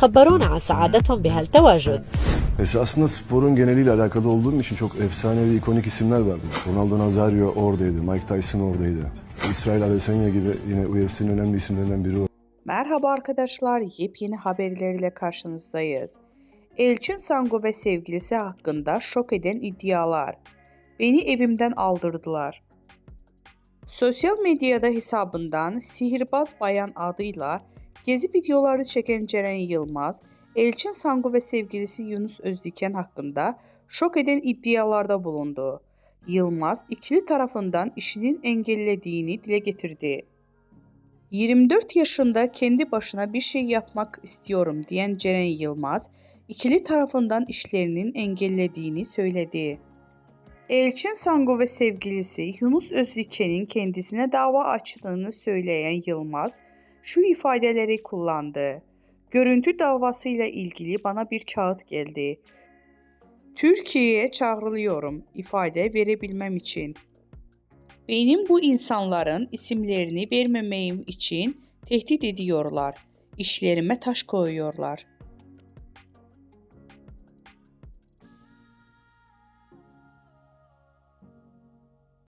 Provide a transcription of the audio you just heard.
وخبرونا عن سعادتهم بهالتواجد Esasında sporun geneliyle alakalı olduğum için çok efsane ve ikonik isimler vardı. Ronaldo Nazario oradaydı, Mike Tyson oradaydı. İsrail Adesanya gibi yine UFC'nin önemli isimlerinden biri o. Merhaba arkadaşlar, yepyeni haberlerle karşınızdayız. Elçin Sango ve sevgilisi hakkında şok eden iddialar. Beni evimden aldırdılar. Sosyal medyada hesabından Sihirbaz Bayan adıyla gezi videoları çeken Ceren Yılmaz, Elçin Sango ve sevgilisi Yunus Özdiken hakkında şok eden iddialarda bulundu. Yılmaz, ikili tarafından işinin engellediğini dile getirdi. 24 yaşında kendi başına bir şey yapmak istiyorum diyen Ceren Yılmaz, ikili tarafından işlerinin engellediğini söyledi. Elçin Sango ve sevgilisi Yunus Özdiken'in kendisine dava açtığını söyleyen Yılmaz şu ifadeleri kullandı. Görüntü davasıyla ilgili bana bir kağıt geldi. Türkiye'ye çağrılıyorum ifade verebilmem için. Benim bu insanların isimlerini vermemeyim için tehdit ediyorlar. İşlerime taş koyuyorlar.